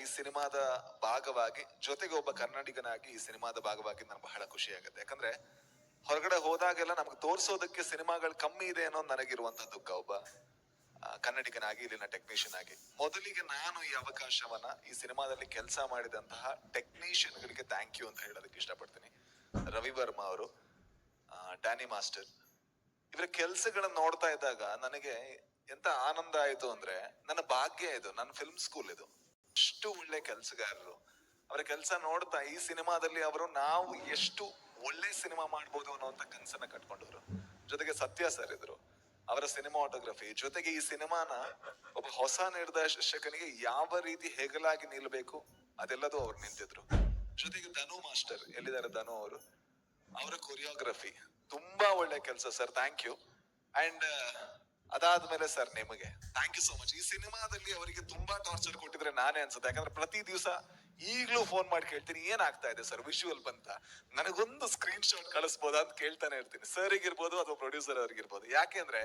ಈ ಸಿನಿಮಾದ ಭಾಗವಾಗಿ, ಜೊತೆಗೆ ಒಬ್ಬ ಕನ್ನಡಿಗನಾಗಿ ಈ ಸಿನಿಮಾದ ಭಾಗವಾಗಿ ನನಗೆ ಬಹಳ ಖುಷಿ ಆಗುತ್ತೆ ಯಾಕಂದ್ರೆ ಹೊರಗಡೆ ಹೋದಾಗೆಲ್ಲ ನಮ್ಗೆ ತೋರಿಸೋದಕ್ಕೆ ಸಿನಿಮಾಗಳು ಕಮ್ಮಿ ಇದೆ ಅನ್ನೋ ನನಗಿರುವಂತ ದುಃಖ ಒಬ್ಬ ಕನ್ನಡಿಗನಾಗಿ, ಇಲ್ಲಿನ ಟೆಕ್ನಿಷಿಯನ್ ಆಗಿ. ಮೊದಲಿಗೆ ನಾನು ಈ ಅವಕಾಶವನ್ನ ಈ ಸಿನಿಮಾದಲ್ಲಿ ಕೆಲಸ ಮಾಡಿದಂತಹ ಟೆಕ್ನಿಷಿಯನ್ ಗಳಿಗೆ ಥ್ಯಾಂಕ್ ಯು ಅಂತ ಹೇಳೋದಕ್ಕೆ ಇಷ್ಟಪಡ್ತೀನಿ. ರವಿ ವರ್ಮಾ ಅವರು ಡ್ಯಾನಿ ಮಾಸ್ಟರ್ ಇವರ ಕೆಲಸಗಳನ್ನ ನೋಡ್ತಾ ಇದ್ದಾಗ ನನಗೆ ಎಂತ ಆನಂದ ಆಯ್ತು ಅಂದ್ರೆ, ನನ್ನ ಭಾಗ್ಯ ಇದು, ನನ್ನ ಫಿಲ್ಮ್ ಸ್ಕೂಲ್ ಇದು. ಅಷ್ಟು ಒಳ್ಳೆ ಕೆಲಸಗಾರರು. ಅವರ ಕೆಲಸ ನೋಡ್ತಾ ಈ ಸಿನಿಮಾದಲ್ಲಿ ಅವರು ನಾವು ಎಷ್ಟು ಒಳ್ಳೆ ಸಿನಿಮಾ ಮಾಡ್ಬೋದು ಅನ್ನೋಂತ ಕನಸನ್ನ ಕಟ್ಕೊಂಡವರು. ಜೊತೆಗೆ ಸತ್ಯ ಸರ್ ಇದ್ರು. ಅವರ ಸಿನಿಮಾಟೋಗ್ರಫಿ ಜೊತೆಗೆ ಈ ಸಿನಿಮಾನ ಒಬ್ಬ ಹೊಸ ನಿರ್ದೇಶಕನಿಗೆ ಯಾವ ರೀತಿ ಹೆಗಲಾಗಿ ನಿಲ್ಬೇಕು, ಅದೆಲ್ಲದೂ ಅವ್ರು ನಿಂತಿದ್ರು. ಜೊತೆಗೆ ಧನು ಮಾಸ್ಟರ್, ಎಲ್ಲಿದ್ದಾರೆ ಧನು ಅವರು? ಅವರ ಕೊರಿಯೋಗ್ರಫಿ ತುಂಬಾ ಒಳ್ಳೆ ಕೆಲಸ ಸರ್ ಥ್ಯಾಂಕ್ ಯು ಅಂಡ್ ಅದಾದ್ಮೇಲೆ ಸರ್ ನಿಮಗೆ. ಥ್ಯಾಂಕ್ ಯು ಸೋ ಮಚ್ ಈ ಸಿನಿಮಾದಲ್ಲಿ ಅವರಿಗೆ ತುಂಬಾ ಟಾರ್ಚರ್ ಕೊಟ್ಟಿದ್ರೆ ನಾನೇ ಅನ್ಸುತ್ತೆ. ಯಾಕಂದ್ರೆ ಪ್ರತಿ ದಿವಸ ಈಗ್ಲೂ ಫೋನ್ ಮಾಡಿ ಕೇಳ್ತೀನಿ, ಏನಾಗ್ತಾ ಇದೆ ಸರ್ ವಿಶುವಲ್ ಬಂತ? ನನಗೊಂದು ಸ್ಕ್ರೀನ್ ಶಾಟ್ ಕಳಿಸ್ಬೋದಾ ಅಂತ ಕೇಳ್ತಾನೆ ಇರ್ತೀನಿ. ಸರ್ ಇರ್ಬೋದು ಅಥವಾ ಪ್ರೊಡ್ಯೂಸರ್ ಅವ್ರಿಗಿರ್ಬೋದು. ಯಾಕೆಂದ್ರೆ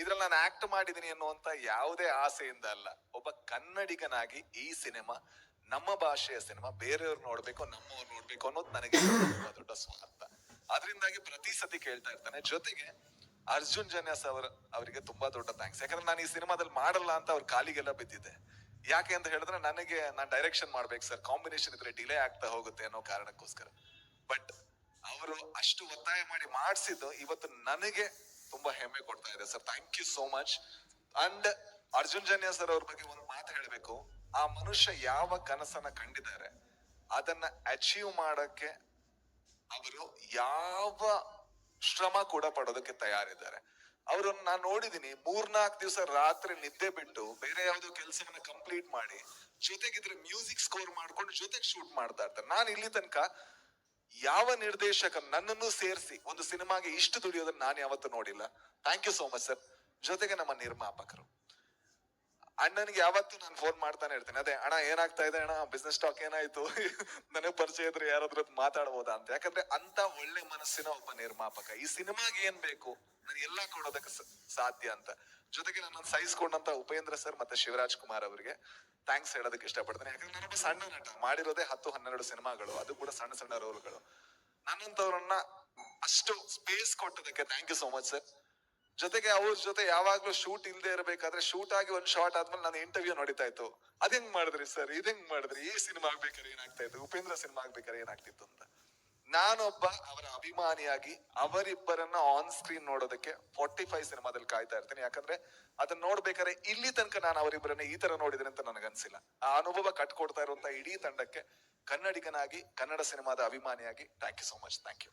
ಇದ್ರಲ್ಲಿ ನಾನು ಆಕ್ಟ್ ಮಾಡಿದೀನಿ ಅನ್ನುವಂತ ಯಾವುದೇ ಆಸೆಯಿಂದ ಅಲ್ಲ. ಒಬ್ಬ ಕನ್ನಡಿಗನಾಗಿ ಈ ಸಿನಿಮಾ, ನಮ್ಮ ಭಾಷೆಯ ಸಿನಿಮಾ, ಬೇರೆಯವ್ರು ನೋಡ್ಬೇಕು, ನಮ್ಮವ್ರು ನೋಡ್ಬೇಕು ಅನ್ನೋದು ನನಗೆ ದೊಡ್ಡ ಸ್ವಾರ್ಥ. ಅದರಿಂದಾಗಿ ಪ್ರತಿ ಸತಿ ಕೇಳ್ತಾ ಇರ್ತಾನೆ. ಜೊತೆಗೆ ಅರ್ಜುನ್ ಜನ್ಯಾಸ್ ಅವರ, ಅವರಿಗೆ ತುಂಬಾ ದೊಡ್ಡ ಥ್ಯಾಂಕ್ಸ್ ಯಾಕಂದ್ರೆ ನಾನು ಈ ಸಿನಿಮಾದಲ್ಲಿ ಮಾಡಲ್ಲ ಅಂತ ಅವ್ರ ಕಾಲಿಗೆಲ್ಲ ಬಿದ್ದಿದ್ದೆ ಯಾಕೆ ಅಂತ ಹೇಳಿದ್ರೆ ನನಗೆ ನಾನು ಡೈರೆಕ್ಷನ್ ಮಾಡ್ಬೇಕು ಸರ್ ಕಾಂಬಿನೇಷನ್ ಇದ್ರೆ ಡಿಲೇ ಆಗ್ತಾ ಹೋಗುತ್ತೆ ಅನ್ನೋ ಕಾರಣಕ್ಕೋಸ್ಕರ. ಬಟ್ ಅವರು ಅಷ್ಟು ಒತ್ತಾಯ ಮಾಡಿ ಮಾಡಿಸಿದ್ದು ಇವತ್ತು ನನಗೆ ತುಂಬಾ ಹೆಮ್ಮೆ ಕೊಡ್ತಾ ಇದೆ sir thank you so much and Arjun Janya sir ಅವ್ರ ಬಗ್ಗೆ ಒಂದು ಮಾತು ಹೇಳಬೇಕು. ಆ ಮನುಷ್ಯ ಯಾವ ಕನಸನ್ನ ಕಂಡಿದ್ದಾರೆ, ಅದನ್ನ ಅಚೀವ್ ಮಾಡಕ್ಕೆ ಅವರು ಯಾವ ಶ್ರಮ ಕೂಡ ಪಡೋದಕ್ಕೆ ತಯಾರಿದ್ದಾರೆ. ಅವರನ್ನ ನಾನು ನೋಡಿದೀನಿ ಮೂರ್ನಾಲ್ಕು ದಿವಸ ರಾತ್ರಿ ನಿದ್ದೆ ಬಿಟ್ಟು ಬೇರೆ ಯಾವ್ದೋ ಕೆಲಸವನ್ನ ಕಂಪ್ಲೀಟ್ ಮಾಡಿ, ಜೊತೆಗಿದ್ರೆ ಮ್ಯೂಸಿಕ್ ಸ್ಕೋರ್ ಮಾಡ್ಕೊಂಡು ಜೊತೆಗೆ ಶೂಟ್ ಮಾಡ್ತಾ ಇರ್ತಾರೆ. ನಾನು ಇಲ್ಲಿ ತನಕ ಯಾವ ನಿರ್ದೇಶಕ ನನ್ನನ್ನು ಸೇರಿಸಿ ಒಂದು ಸಿನಿಮಾಗೆ ಇಷ್ಟು ದುಡಿಯೋದನ್ನ ನಾನು ಯಾವತ್ತೂ ನೋಡಿಲ್ಲ. Thank you so much sir ಜೊತೆಗೆ ನಮ್ಮ ನಿರ್ಮಾಪಕರು. ಅಣ್ಣನಿಗೆ ಯಾವತ್ತೂ ನಾನು ಫೋನ್ ಮಾಡ್ತಾನೆ ಇರ್ತೇನೆ. ಅದೇ, ಅಣ್ಣ, ಏನಾಗ್ತಾ ಇದೆ? ಅಣ್ಣ ಬಿಸ್ನೆಸ್ ಸ್ಟಾಕ್ ಏನಾಯ್ತು? ನನಗೆ ಪರಿಚಯ ಇದ್ರೆ ಯಾರಾದ್ರೂ ಮಾತಾಡ್ಬೋದಾ ಅಂತ. ಯಾಕಂದ್ರೆ ಅಂತ ಒಳ್ಳೆ ಮನಸ್ಸಿನ ಒಬ್ಬ ನಿರ್ಮಾಪಕ. ಈ ಸಿನಿಮಾಗೆ ಏನ್ ಬೇಕು? ನಾನು ಎಲ್ಲಾ ಕೊಡೋದಕ್ಕೆ ಸಾಧ್ಯ ಅಂತ. ಜೊತೆಗೆ ನನ್ನ ಸಹಿಸ್ಕೊಂಡಂತ ಉಪೇಂದ್ರ ಸರ್ ಮತ್ತೆ ಶಿವರಾಜ್ ಕುಮಾರ್ ಅವರಿಗೆ ಥ್ಯಾಂಕ್ಸ್ ಹೇಳೋದಕ್ಕೆ ಇಷ್ಟಪಡ್ತೇನೆ. ಯಾಕಂದ್ರೆ ನಾನೊಬ್ಬ ಸಣ್ಣ ನಟ. ಮಾಡಿರೋದೇ ಹತ್ತು, ಹನ್ನೆರಡು ಸಿನಿಮಾಗಳು. ಅದು ಕೂಡ ಸಣ್ಣ ಸಣ್ಣ ರೋಲ್ಗಳು ನನ್ನಂತವ್ರನ್ನ ಅಷ್ಟು space ಕೊಟ್ಟದಕ್ಕೆ thank you so much sir ಜೊತೆಗೆ ಅವ್ರ ಜೊತೆ ಯಾವಾಗ್ಲೂ ಶೂಟ್ ಇಲ್ದೇ ಇರಬೇಕಾದ್ರೆ ಶೂಟ್ ಆಗಿ ಒಂದ್ ಶಾರ್ಟ್ ಆದ್ಮೇಲೆ ನಾನು ಇಂಟರ್ವ್ಯೂ ನಡೀತಾ ಇತ್ತು. ಹೆಂಗ್ ಮಾಡಿದ್ರಿ ಸರ್ ಇದಂಗ್ ಮಾಡಿದ್ರಿ? ಈ ಸಿನಿಮಾ ಆಗ್ಬೇಕಾದ್ರೆ ಏನಾಗ್ತಾ ಇತ್ತು? ಉಪೇಂದ್ರ ಸಿನಿಮಾ ಆಗ್ಬೇಕಾದ್ರೆ ಏನಾಗ್ತಿತ್ತು ಅಂತ. ನಾನೊಬ್ಬ ಅವರ ಅಭಿಮಾನಿಯಾಗಿ ಅವರಿಬ್ಬರನ್ನ ಆನ್ ಸ್ಕ್ರೀನ್ ನೋಡೋದಕ್ಕೆ ಫಾರ್ಟಿ ಫೈವ್ ಸಿನಿಮಾದಲ್ಲಿ ಕಾಯ್ತಾ ಇರ್ತೀನಿ. ಯಾಕಂದ್ರೆ ಅದನ್ನ ನೋಡ್ಬೇಕಾದ್ರೆ ಇಲ್ಲಿ ತನಕ ನಾನು ಅವರಿಬ್ಬರನ್ನ ಈ ತರ ನೋಡಿದ್ರೆ ಅಂತ ನನಗನ್ಸಿಲ್ಲ. ಆ ಅನುಭವ ಕಟ್ಕೊಡ್ತಾ ಇರುವಂತ ಇಡೀ ತಂಡಕ್ಕೆ ಕನ್ನಡಿಗನಾಗಿ, ಕನ್ನಡ ಸಿನಿಮಾದ ಅಭಿಮಾನಿಯಾಗಿ thank you so much thank you